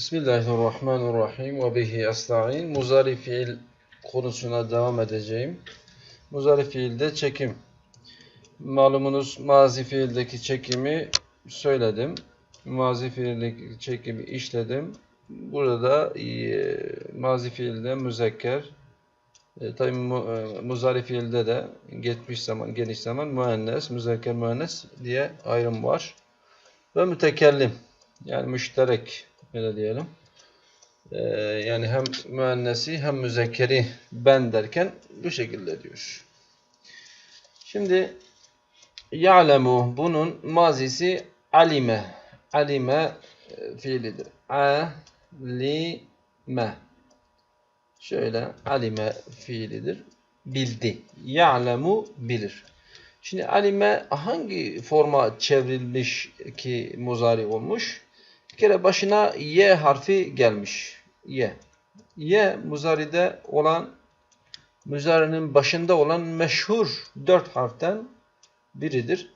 Bismillahirrahmanirrahim ve bihi esta'in. Muzari fiil konusuna devam edeceğim. Muzari fiilde çekim. Malumunuz mazi fiildeki çekimi söyledim. Mazi fiildeki çekimi işledim. Burada e, mazi fiilde müzekker, e, tabi mu, e, muzari fiilde de geçmiş zaman, geniş zaman müennes, müzekker müennes diye ayrım var. Ve mütekellim yani müşterek öyle diyelim. Ee, yani hem müennesi hem müzekkeri ben derken bu şekilde diyor. Şimdi ya'lemu bunun mazisi alime. Alime e, fiilidir. Alime. Şöyle alime fiilidir. Bildi. Ya'lemu bilir. Şimdi alime hangi forma çevrilmiş ki muzari olmuş? Bir kere başına y harfi gelmiş. Y. Y muzaride olan muzarinin başında olan meşhur dört harften biridir.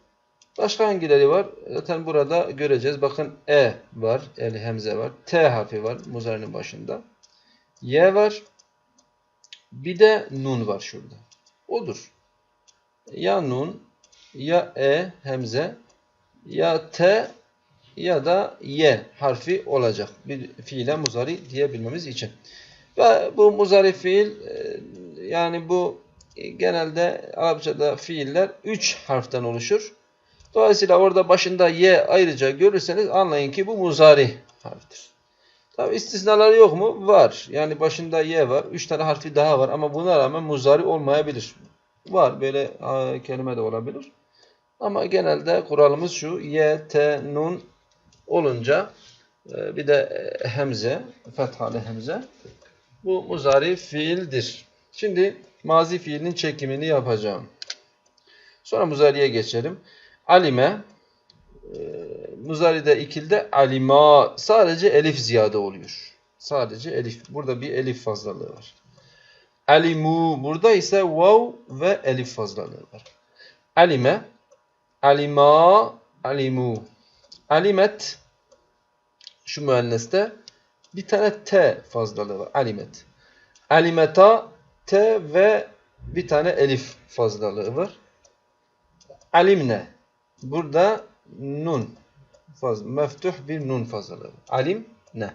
Başka hangileri var? Zaten burada göreceğiz. Bakın E var. El hemze var. T harfi var muzarinin başında. Y var. Bir de nun var şurada. Odur. Ya nun, ya E hemze, ya T ya da Y harfi olacak. Bir fiile muzari diyebilmemiz için. Ve bu muzari fiil yani bu genelde Arapçada fiiller 3 harften oluşur. Dolayısıyla orada başında Y ayrıca görürseniz anlayın ki bu muzari harftir. Tabi istisnaları yok mu? Var. Yani başında Y var. 3 tane harfi daha var ama buna rağmen muzari olmayabilir. Var. Böyle kelime de olabilir. Ama genelde kuralımız şu. Y, T, Nun olunca bir de hemze, fethalı hemze. Bu muzari fiildir. Şimdi mazi fiilinin çekimini yapacağım. Sonra muzariye geçelim. Alime muzaride ikilde alima sadece elif ziyade oluyor. Sadece elif. Burada bir elif fazlalığı var. Alimu burada ise vav ve elif fazlalığı var. Alime alima alimu alimet şu müenneste bir tane t fazlalığı var. Alimet. Alimeta t ve bir tane elif fazlalığı var. Alimne. Burada nun faz meftuh bir nun fazlalığı. Alim ne?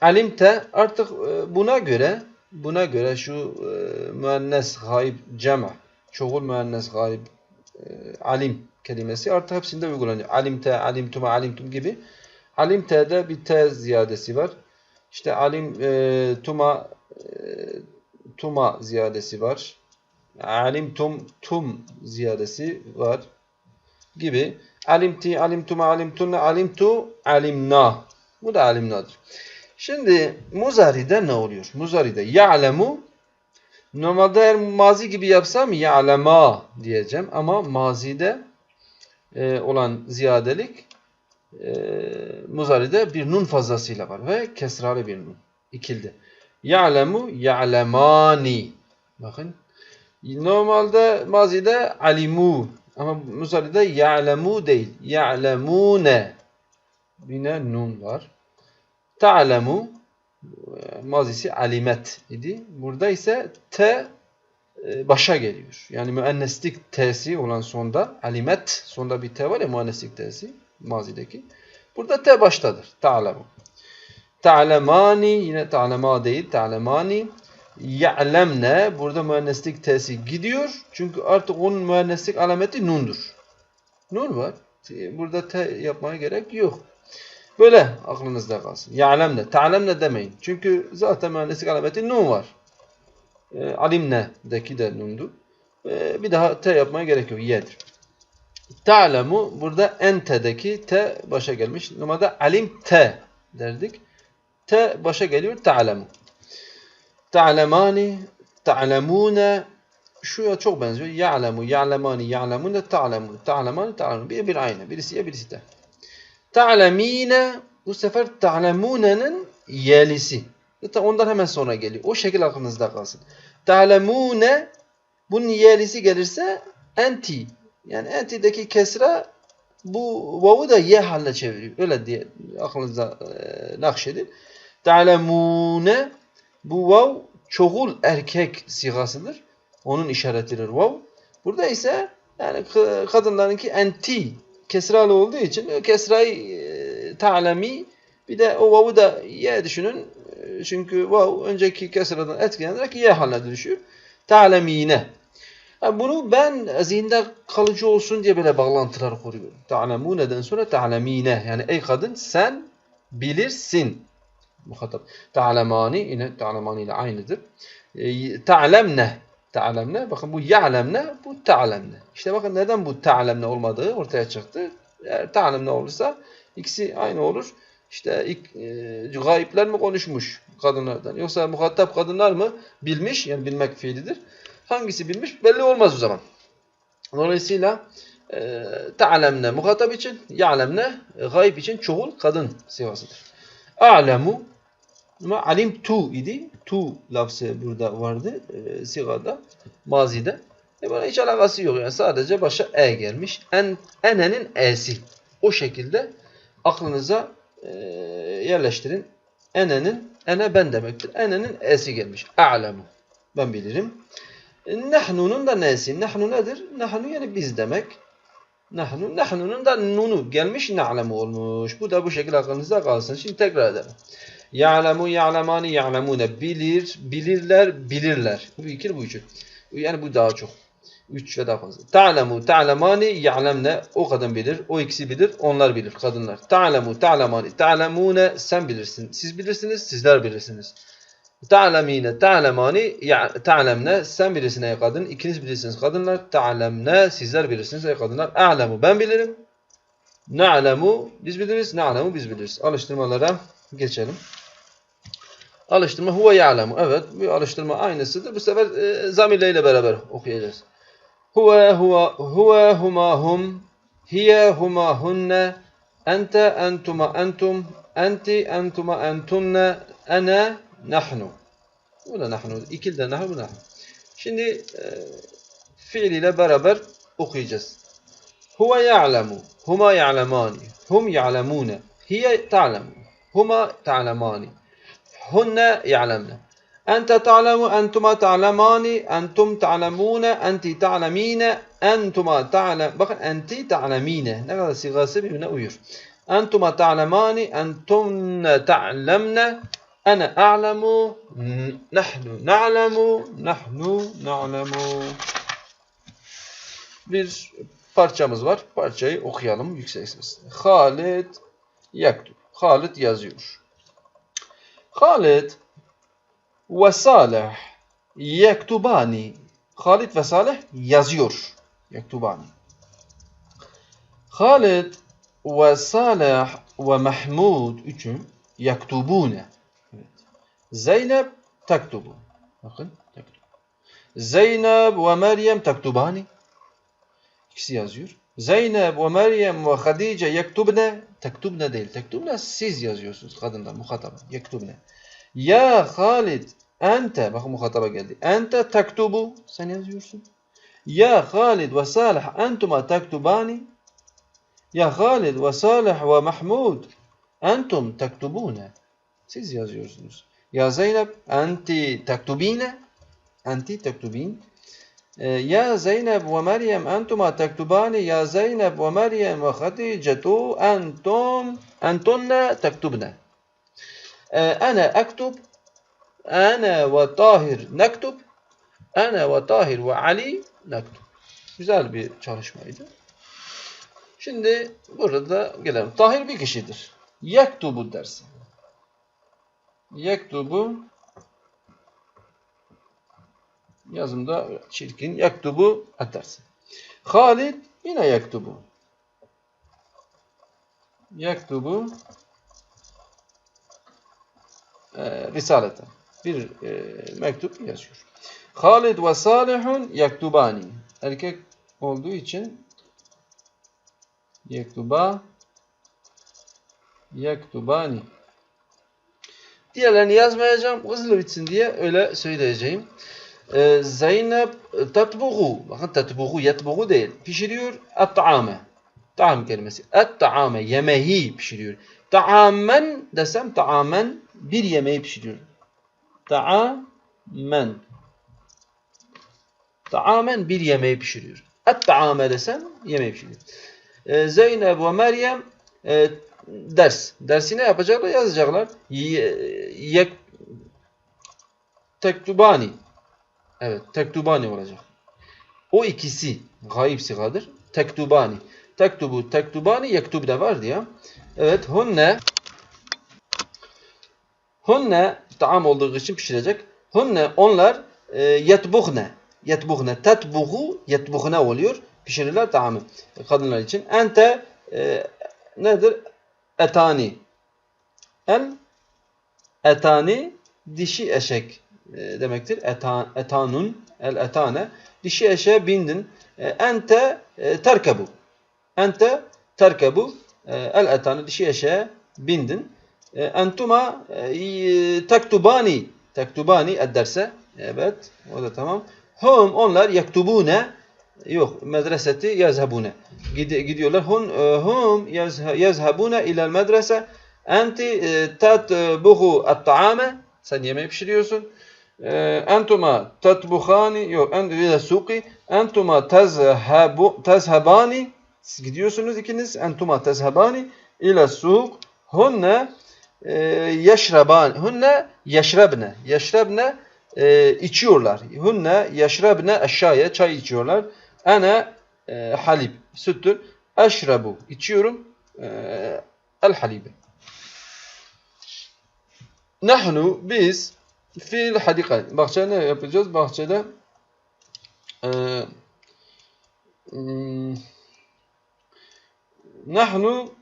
Alimte artık buna göre buna göre şu e, müennes gayb cema çoğul müennes gayb e, alim kelimesi artık hepsinde uygulanıyor. Alimte, alimtuma, alimtum gibi. Alimte'de bir t ziyadesi var. İşte alim e, tuma e, tuma ziyadesi var. Alimtum tum ziyadesi var gibi. Alimti, alimtuma, alimtunna, alimtu, alimna. Bu da alimnadır. Şimdi muzari'de ne oluyor? Muzari'de ya'lemu normalde eğer mazi gibi yapsam ya'lema diyeceğim ama mazide e, olan ziyadelik e, muzari'de bir nun fazlasıyla var ve kesralı bir nun. İkildi. Ya'lemu ya'lemani. Bakın. Normalde mazide alimu ama muzari'de ya'lemu değil. Ya'lemune. Yine nun var. Ta'lemu mazisi alimet idi. Burada ise t başa geliyor. Yani müenneslik t'si olan sonda alimet sonda bir t var ya müenneslik t'si mazideki. Burada t baştadır. Ta'lemu. Ta'lemani yine ta'lema değil. Ta'lemani ya'lemne burada müenneslik t'si gidiyor. Çünkü artık onun müenneslik alameti nundur. Nun var. Burada t yapmaya gerek yok. Böyle aklınızda kalsın. Ya'lemne, ta'lemne demeyin. Çünkü zaten mühendislik alameti nun var. E, alimne'deki de nundu. E, bir daha t yapmaya gerek yok. Yedir. Ta'lemu burada ente'deki t başa gelmiş. Normalde alim t derdik. T başa geliyor ta'lemu. Ta'lemani, ta'lemune şuya çok benziyor. Ya'lemu, ya'lemani, ya'lemune, ta'lemu, ta'lemani, ta'lemune. Bir, bir aynı. Birisi ya birisi de. Ta'lemine bu sefer ta'lemune'nin yelisi. Zaten ondan hemen sonra geliyor. O şekil aklınızda kalsın. Ta'lemune bunun yelisi gelirse enti. Yani enti'deki kesra bu vav'u da ye haline çeviriyor. Öyle diye aklınıza e, nakşedin. Ta'lemune bu vav çoğul erkek sigasıdır. Onun işaretidir vav. Burada ise yani kadınlarınki enti kesralı olduğu için o kesrayı e, ta'lemi bir de o vav'u da ye düşünün. E, Çünkü vav önceki kesradan etkilenerek ye haline düşüyor. Ta'lemine. Yani bunu ben zihinde kalıcı olsun diye böyle bağlantılar kuruyorum. Ta'lemune'den sonra ta'lemine. Yani ey kadın sen bilirsin. Muhatap. Ta'lemani yine ta'lemani ile aynıdır. E, Ta'lemne. Ta'lemne. Bakın bu ya'lemne, bu ta'lemne. İşte bakın neden bu ta'lemne olmadığı ortaya çıktı. Eğer ta'lemne olursa ikisi aynı olur. İşte ilk, e, gayipler mi konuşmuş kadınlardan? Yoksa muhatap kadınlar mı bilmiş? Yani bilmek fiilidir. Hangisi bilmiş belli olmaz o zaman. Dolayısıyla e, ta'lemne muhatap için, ya'lemne gayb için çoğul kadın sivasıdır. A'lemu ama alim tu idi. Tu lafzı burada vardı e, sigada, mazide. E buna hiç alakası yok yani sadece başa e gelmiş. En, enenin e'si. O şekilde aklınıza e, yerleştirin. Enenin, ene ben demektir. Enenin e'si gelmiş. A'lemu. Ben bilirim. Nahnu'nun da nesi? Nahnu nedir? Nahnu yani biz demek. Nahnu, nahnu'nun da nunu gelmiş na'lemu olmuş. Bu da bu şekilde aklınızda kalsın. Şimdi tekrar edelim. Ya'lemu, ya'lemani, ya'lemune. Bilir, bilirler, bilirler. Bu ikili bu üçü. Yani bu daha çok. Üç ve daha fazla. Ta'lemu, ta'lemani, ya'lemne. O kadın bilir, o ikisi bilir, onlar bilir, kadınlar. Ta'lemu, ta'lemani, ta'lemune. Sen bilirsin, siz bilirsiniz, sizler bilirsiniz. Ta'lemine, ta'lemani, ta'lemne. Sen bilirsin ey kadın, ikiniz bilirsiniz kadınlar. Ta'lemne, sizler bilirsiniz ey kadınlar. A'lemu, ben bilirim. Na'lemu, biz biliriz. Na'lemu, biz biliriz. Alıştırmalara geçelim. Alıştırma huve ya'lemu. Evet, bu alıştırma aynısıdır. Bu sefer e, zamirleriyle beraber okuyacağız. Huve huve huve huma hum hiye huma hunne ente entuma entum enti entuma entunne ene nahnu. Bu da nahnu. İkil de nahnu nahnu. Şimdi e, fiil ile beraber okuyacağız. Huve ya'lemu. Huma ya'lemani. Hum ya'lemune. Hiye ta'lemu. Huma ta'lemani. Hunne ya'lemne. Ente ta'lemu, entuma ta'lemani, entum ta'lemune, enti ta'lemine, entuma ta'lem. Bakın enti ta'lemine. Ne kadar sigası birbirine uyuyor. Entuma ta'lemani, entumne ta'lemne, ene a'lemu, nahnu na'lemu, nahnu na'lemu. Bir parçamız var. Parçayı okuyalım yüksek sesle. Halid yaktub. Halid yazıyor. Halid ve Salih yektubani. Halid ve Salih yazıyor. Yektubani. Halid ve Salih ve Mahmud üçü yektubune. Zeynep tektubu. Bakın tektubu. Zeynep ve Meryem tektubani. İkisi yazıyor. Zeynep ve Meryem ve Hadice yektubne. Tektubne değil. Tektubne siz yazıyorsunuz kadınlar muhataba. Yektubne. Ya Halid ente. Bakın muhataba geldi. Ente tektubu. Sen yazıyorsun. Ya Halid ve Salih entuma tektubani. Ya Halid ve Salih ve Mahmud entum tektubune. Siz yazıyorsunuz. Ya Zeynep enti tektubine. Enti tektubin. Ee, ya Zeynep ve Meryem entuma tektubani ya Zeynep ve Meryem ve Haticetu entum entunne tektubne. Ee, ana ektub ana ve Tahir nektub ana ve Tahir ve Ali nektub. Güzel bir çalışmaydı. Şimdi burada gelelim. Tahir bir kişidir. Yektubu dersin. Yektubu yazımda çirkin. Yaktubu atarsın. Halid yine yaktubu. Yaktubu e, risalete. Bir e, mektup yazıyor. Halid ve Salihun yaktubani. Erkek olduğu için yaktuba yaktubani. Diğerlerini yazmayacağım. Hızlı bitsin diye öyle söyleyeceğim. Ee, Zeynep tetbuğu. Bakın tetbuğu, yetbuğu değil. Pişiriyor. Et-ta'ame. Taam kelimesi. Et taame yemeği pişiriyor. Taamen desem taamen bir yemeği pişiriyor. Taamen. Taamen bir yemeği pişiriyor. Et taame desem yemeği pişiriyor. Ee, Zeynep ve Meryem e, ders. Dersi ne yapacaklar? Yazacaklar. Ye- Yek tektubani. Evet, tektubani olacak. O ikisi gayb sigadır. Tektubani. Tektubu, tektubani, yektub da vardı ya. Evet, hunne hunne taam olduğu için pişirecek. Hunne onlar e, yetbuhne. Yetbuhne. Tetbuhu yetbuhne oluyor. Pişirirler taamı. Kadınlar için. Ente e, nedir? Etani. El etani dişi eşek e, demektir. Eta, etanun el etane dişi eşeğe bindin. E, ente e, terkebu. Ente terkebu e, el etane dişi eşeğe bindin. E, entuma e, tektubani tektubani ed derse. Evet. O da tamam. Hum onlar yektubune yok medreseti yazhabune. Gid- gidiyorlar. Hun hum yazha- yazhabune ilel medrese. Enti tatbuhu et-taame sen yemeği pişiriyorsun. E, Entuma tatbuhani yok en suqi entuma tezhabu tezhabani siz gidiyorsunuz ikiniz entuma tezhabani ile suq hunne e, yeşraban hunne yeşrebne yeşrebne e, içiyorlar. Hunne yeşrebne eşyaya çay içiyorlar. Ana e, halib süttür. Eşrebu içiyorum. El halibi Nahnu biz fil hadika. Bahçede ne yapacağız? Bahçede e, hmm, nahnu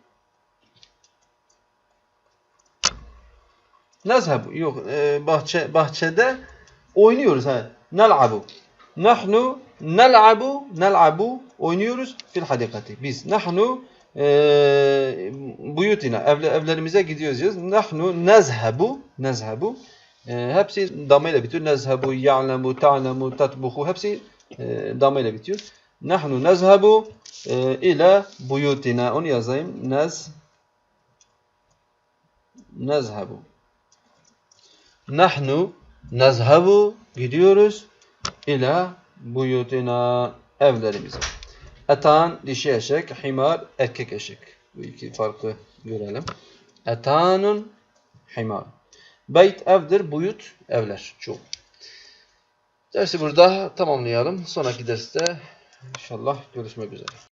nezhebu. Yok e, bahçe bahçede oynuyoruz ha. Nel'abu. Nahnu nel'abu nel'abu oynuyoruz fil hadikati. Biz nahnu e, buyutina evle, evlerimize gidiyoruz diyoruz. Nahnu nezhebu nezhebu e, hepsi damayla bitiyor. Nezhebu, ya'lemu, ta'lemu, tatbuhu hepsi e, damayla bitiyor. Nahnu nezhebu e, ila buyutina. Onu yazayım. Nez nezhebu. Nahnu nezhebu gidiyoruz ila buyutina evlerimize. Etan dişi eşek, himar erkek eşek. Bu iki farkı görelim. Etanun himar. Beyt evdir, buyut evler. Çoğu. Dersi burada tamamlayalım. Sonraki derste inşallah görüşmek üzere.